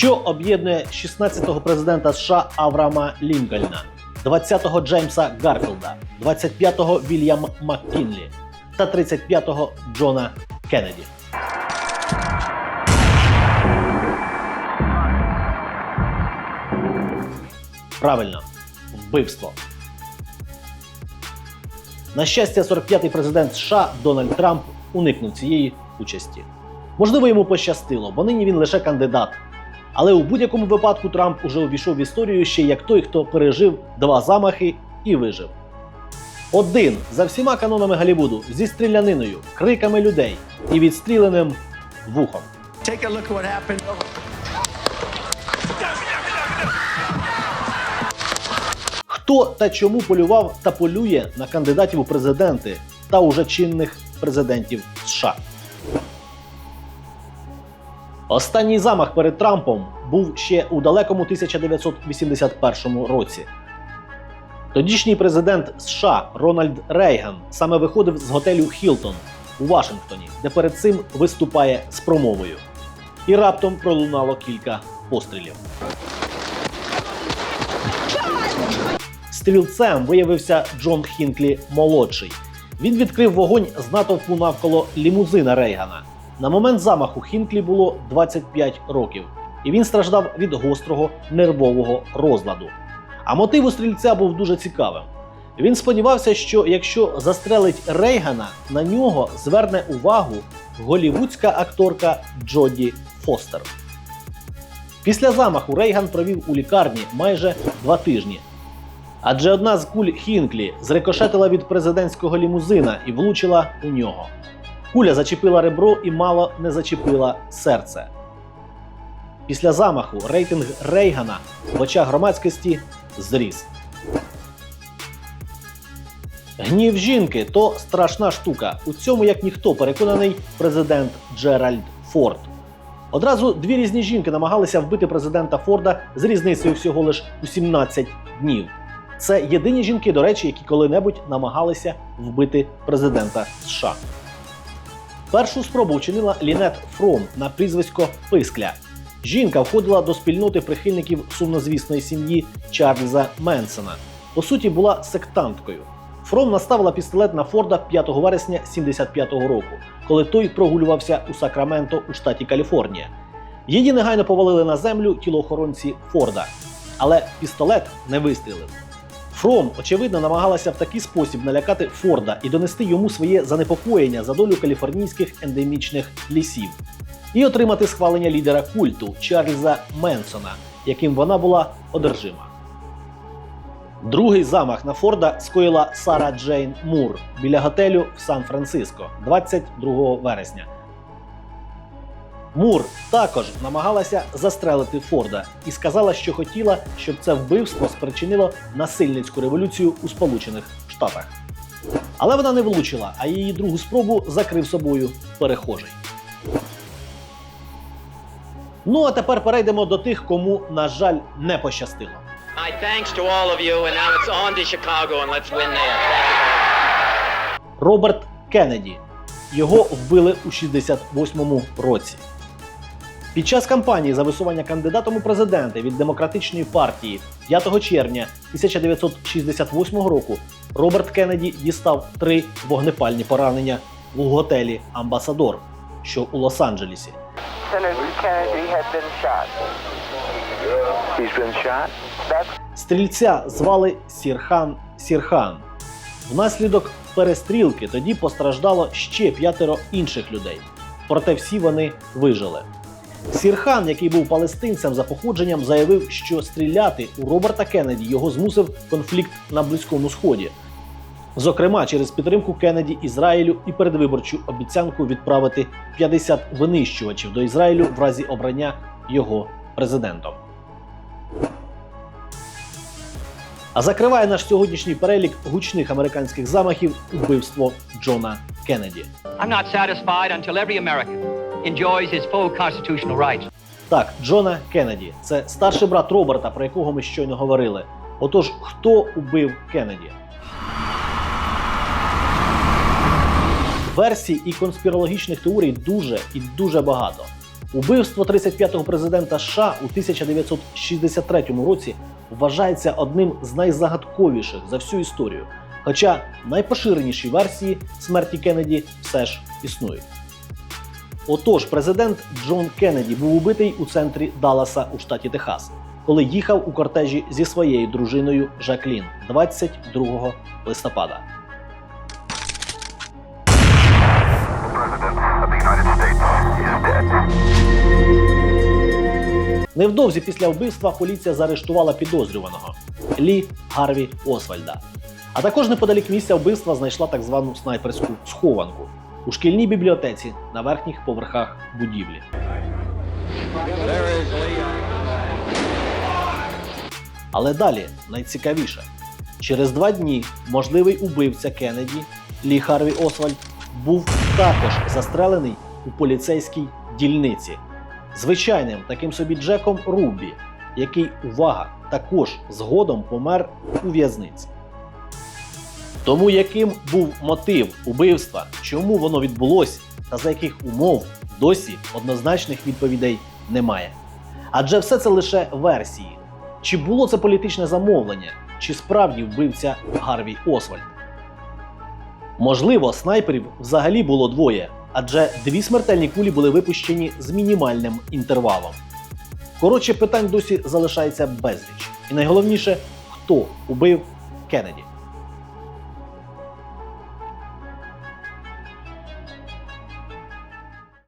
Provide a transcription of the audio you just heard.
Що об'єднує 16-го президента США Авраама Лінкольна, 20-го Джеймса Гарфілда, 25-го Вільям Маккінлі та 35-го Джона Кеннеді? Правильно, вбивство. На щастя, 45-й президент США Дональд Трамп уникнув цієї участі. Можливо, йому пощастило, бо нині він лише кандидат. Але у будь-якому випадку Трамп уже увійшов в історію ще як той, хто пережив два замахи і вижив. Один за всіма канонами Голлівуду зі стріляниною, криками людей і відстріленим вухом. Take a look what happened. Хто та чому полював та полює на кандидатів у президенти та уже чинних президентів США? Останній замах перед Трампом був ще у далекому 1981 році. Тодішній президент США Рональд Рейган саме виходив з готелю Хілтон у Вашингтоні, де перед цим виступає з промовою. І раптом пролунало кілька пострілів. Стрілцем виявився Джон Хінклі молодший. Він відкрив вогонь з натовпу навколо лімузина Рейгана. На момент замаху Хінклі було 25 років, і він страждав від гострого нервового розладу. А мотив у стрільця був дуже цікавим. Він сподівався, що якщо застрелить Рейгана, на нього зверне увагу голівудська акторка Джоді Фостер. Після замаху Рейган провів у лікарні майже два тижні. Адже одна з куль Хінклі зрикошетила від президентського лімузина і влучила у нього. Куля зачепила ребро і мало не зачепила серце. Після замаху рейтинг Рейгана в очах громадськості зріс. Гнів жінки то страшна штука. У цьому, як ніхто, переконаний президент Джеральд Форд. Одразу дві різні жінки намагалися вбити президента Форда з різницею всього лиш у 17 днів. Це єдині жінки, до речі, які коли-небудь намагалися вбити президента США. Першу спробу вчинила Лінет Фром на прізвисько Пискля. Жінка входила до спільноти прихильників сумнозвісної сім'ї Чарльза Менсона. По суті, була сектанткою. Фром наставила пістолет на Форда 5 вересня 75-го року, коли той прогулювався у Сакраменто у штаті Каліфорнія. Її негайно повалили на землю тілоохоронці Форда, але пістолет не вистрілив. Фром, очевидно, намагалася в такий спосіб налякати Форда і донести йому своє занепокоєння за долю каліфорнійських ендемічних лісів і отримати схвалення лідера культу Чарльза Менсона, яким вона була одержима. Другий замах на Форда скоїла Сара Джейн Мур біля готелю в Сан-Франциско 22 вересня. Мур також намагалася застрелити Форда і сказала, що хотіла, щоб це вбивство спричинило насильницьку революцію у Сполучених Штатах. Але вона не влучила, а її другу спробу закрив собою перехожий. Ну а тепер перейдемо до тих, кому, на жаль, не пощастило. My thanks to all of you, and now it's on to Chicago, and let's win there. Роберт Кеннеді. Його вбили у 68-му році. Під час кампанії за висування кандидатом у президенти від демократичної партії 5 червня 1968 року Роберт Кеннеді дістав три вогнепальні поранення у готелі Амбасадор, що у Лос-Анджелесі. Стрільця звали Сірхан Сірхан. Внаслідок перестрілки тоді постраждало ще п'ятеро інших людей. Проте всі вони вижили. Сірхан, який був палестинцем за походженням, заявив, що стріляти у Роберта Кеннеді його змусив конфлікт на Близькому Сході. Зокрема, через підтримку Кеннеді Ізраїлю і передвиборчу обіцянку відправити 50 винищувачів до Ізраїлю в разі обрання його президентом. А закриває наш сьогоднішній перелік гучних американських замахів вбивство Джона Кеннеді. I'm not satisfied until every American enjoys his full constitutional rights. Так, Джона Кеннеді це старший брат Роберта, про якого ми щойно говорили. Отож, хто убив Кеннеді? Версій і конспірологічних теорій дуже і дуже багато. Убивство 35-го президента США у 1963 році вважається одним з найзагадковіших за всю історію. Хоча найпоширеніші версії смерті Кеннеді все ж існують. Отож, президент Джон Кеннеді був убитий у центрі Далласа у штаті Техас, коли їхав у кортежі зі своєю дружиною Жаклін 22 листопада. Невдовзі після вбивства поліція заарештувала підозрюваного Лі Гарві Освальда. А також неподалік місця вбивства знайшла так звану снайперську схованку у шкільній бібліотеці на верхніх поверхах будівлі. Але далі найцікавіше. Через два дні можливий убивця Кеннеді Лі Харві Освальд був також застрелений у поліцейській дільниці звичайним таким собі Джеком Рубі, який, увага, також згодом помер у в'язниці. Тому яким був мотив убивства, чому воно відбулося та за яких умов досі однозначних відповідей немає. Адже все це лише версії. Чи було це політичне замовлення, чи справді вбивця Гарвій Освальд? Можливо, снайперів взагалі було двоє, адже дві смертельні кулі були випущені з мінімальним інтервалом. Коротше, питань досі залишається безліч. І найголовніше, хто убив Кеннеді.